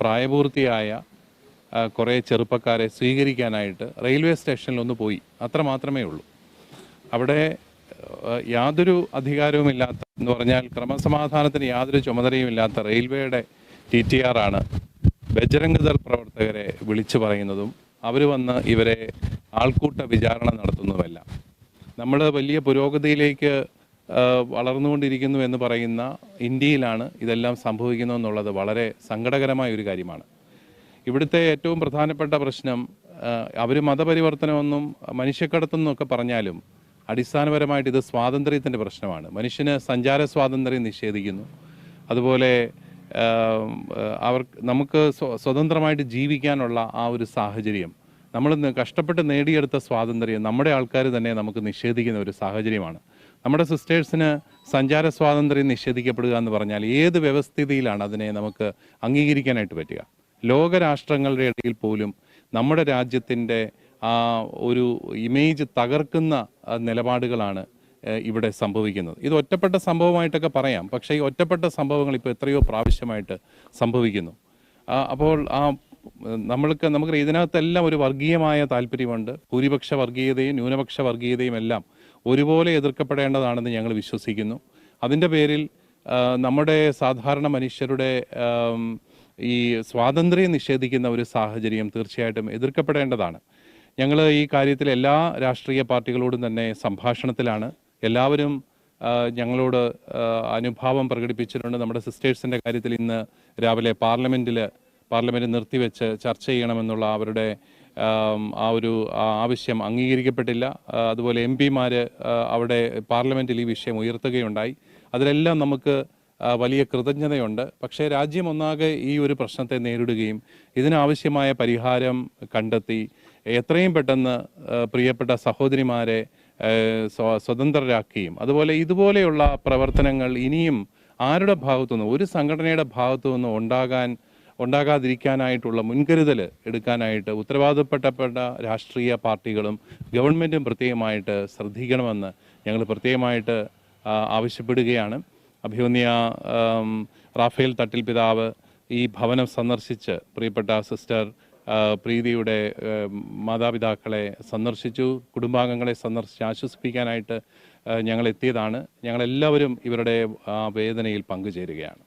പ്രായപൂർത്തിയായ കുറേ ചെറുപ്പക്കാരെ സ്വീകരിക്കാനായിട്ട് റെയിൽവേ സ്റ്റേഷനിൽ ഒന്ന് പോയി. അത്ര മാത്രമേ ഉള്ളൂ. അവിടെ യാതൊരു അധികാരവുമില്ലാത്ത എന്ന് പറഞ്ഞാൽ ക്രമസമാധാനത്തിന് യാതൊരു ചുമതലയും ഇല്ലാത്ത റെയിൽവേയുടെ ടി ടി ആർ ആണ് ബജരംഗദർ പ്രവർത്തകരെ വിളിച്ചു പറയുന്നതും അവർ വന്ന് ഇവരെ ആൾക്കൂട്ട വിചാരണ നടത്തുന്നതുമെല്ലാം. നമ്മൾ വലിയ പുരോഗതിയിലേക്ക് വളർന്നുകൊണ്ടിരിക്കുന്നു എന്ന് പറയുന്ന ഇന്ത്യയിലാണ് ഇതെല്ലാം സംഭവിക്കുന്നു എന്നുള്ളത് വളരെ സങ്കടകരമായ ഒരു കാര്യമാണ്. ഇവിടുത്തെ ഏറ്റവും പ്രധാനപ്പെട്ട പ്രശ്നം അവർ മതപരിവർത്തനമൊന്നും മനുഷ്യക്കടത്തെന്നൊക്കെ പറഞ്ഞാലും അടിസ്ഥാനപരമായിട്ട് ഇത് സ്വാതന്ത്ര്യത്തിന്റെ പ്രശ്നമാണ്. മനുഷ്യന് സഞ്ചാര സ്വാതന്ത്ര്യം നിഷേധിക്കുന്നു. അതുപോലെ അവർ നമുക്ക് സ്വതന്ത്രമായിട്ട് ജീവിക്കാനുള്ള ആ ഒരു സാഹചര്യം നമ്മൾ കഷ്ടപ്പെട്ട് നേടിയെടുത്ത സ്വാതന്ത്ര്യം നമ്മുടെ ആൾക്കാർ തന്നെ നമുക്ക് നിഷേധിക്കുന്ന ഒരു സാഹചര്യമാണ്. നമ്മുടെ സിസ്റ്റേഴ്സിന് സഞ്ചാര സ്വാതന്ത്ര്യം നിഷേധിക്കപ്പെടുക എന്ന് പറഞ്ഞാൽ ഏത് വ്യവസ്ഥിതിയിലാണ് അതിനെ നമുക്ക് അംഗീകരിക്കാനായിട്ട് പറ്റുക? ലോകരാഷ്ട്രങ്ങളുടെ ഇടയിൽ പോലും നമ്മുടെ രാജ്യത്തിന്റെ ആ ഒരു ഇമേജ് തകർക്കുന്ന നിലപാടുകളാണ് ഇവിടെ സംഭവിക്കുന്നത്. ഇത് ഒറ്റപ്പെട്ട സംഭവമായിട്ടൊക്കെ പറയാം. പക്ഷേ ഈ ഒറ്റപ്പെട്ട സംഭവങ്ങൾ ഇപ്പോൾ എത്രയോ പ്രാവശ്യമായിട്ട് സംഭവിക്കുന്നു. അപ്പോൾ ആ നമ്മൾക്ക് നമുക്ക് ഇതിനകത്തെല്ലാം ഒരു വർഗീയമായ താല്പര്യമുണ്ട്. ഭൂരിപക്ഷ വർഗീയതയും ന്യൂനപക്ഷ വർഗീയതയും എല്ലാം ഒരുപോലെ എതിർക്കപ്പെടേണ്ടതാണെന്ന് ഞങ്ങൾ വിശ്വസിക്കുന്നു. അതിന്റെ പേരിൽ നമ്മുടെ സാധാരണ മനുഷ്യരുടെ ഈ സ്വാതന്ത്ര്യം നിഷേധിക്കുന്ന ഒരു സാഹചര്യം തീർച്ചയായിട്ടും എതിർക്കപ്പെടേണ്ടതാണ്. ഞങ്ങൾ ഈ കാര്യത്തിൽ എല്ലാ രാഷ്ട്രീയ പാർട്ടികളോടും തന്നെ സംഭാഷണത്തിലാണ്. എല്ലാവരും ഞങ്ങളോട് അനുഭാവം പ്രകടിപ്പിച്ചിട്ടുണ്ട്. നമ്മുടെ സിസ്റ്റേഴ്സിന്റെ കാര്യത്തിൽ ഇന്ന് രാവിലെ പാർലമെന്റിൽ പാർലമെന്റ് നിർത്തിവെച്ച് ചർച്ച ചെയ്യണമെന്നുള്ള അവരുടെ ആം, ഒരു ആവശ്യം അംഗീകരിക്കപ്പെട്ടില്ല. അതുപോലെ എം പിമാർ അവിടെ പാർലമെന്റിൽ ഈ വിഷയം ഉയർത്തുകയുണ്ടായി. അതിലെല്ലാം നമുക്ക് വലിയ കൃതജ്ഞതയുണ്ട്. പക്ഷേ രാജ്യം ഒന്നാകെ ഈ ഒരു പ്രശ്നത്തെ നേരിടുകയും ഇതിനാവശ്യമായ പരിഹാരം കണ്ടെത്തി എത്രയും പെട്ടെന്ന് പ്രിയപ്പെട്ട സഹോദരിമാരെ സ്വതന്ത്രരാക്കുകയും അതുപോലെ ഇതുപോലെയുള്ള പ്രവർത്തനങ്ങൾ ഇനിയും ആരുടെ ഭാഗത്തുനിന്നും ഒരു സംഘടനയുടെ ഭാഗത്തു നിന്നും ഉണ്ടാകാൻ ഉണ്ടാകാതിരിക്കാനായിട്ടുള്ള മുൻകരുതൽ എടുക്കാനായിട്ട് ഉത്തരവാദപ്പെട്ടപ്പെട്ട രാഷ്ട്രീയ പാർട്ടികളും ഗവൺമെന്റും പ്രത്യേകമായിട്ട് ശ്രദ്ധിക്കണമെന്ന് ഞങ്ങൾ പ്രത്യേകമായിട്ട് ആവശ്യപ്പെടുകയാണ്. അഭിമന്യ റാഫേൽ തട്ടിൽ പിതാവ് ഈ ഭവനം സന്ദർശിച്ച് പ്രിയപ്പെട്ട സിസ്റ്റർ പ്രീതിയുടെ മാതാപിതാക്കളെ സന്ദർശിച്ചു കുടുംബാംഗങ്ങളെ സന്ദർശിച്ച് ആശ്വസിപ്പിക്കാനായിട്ട് ഞങ്ങൾ എത്തിയതാണ്. ഞങ്ങളെല്ലാവരും ഇവരുടെ വേദനയിൽ പങ്കുചേരുകയാണ്.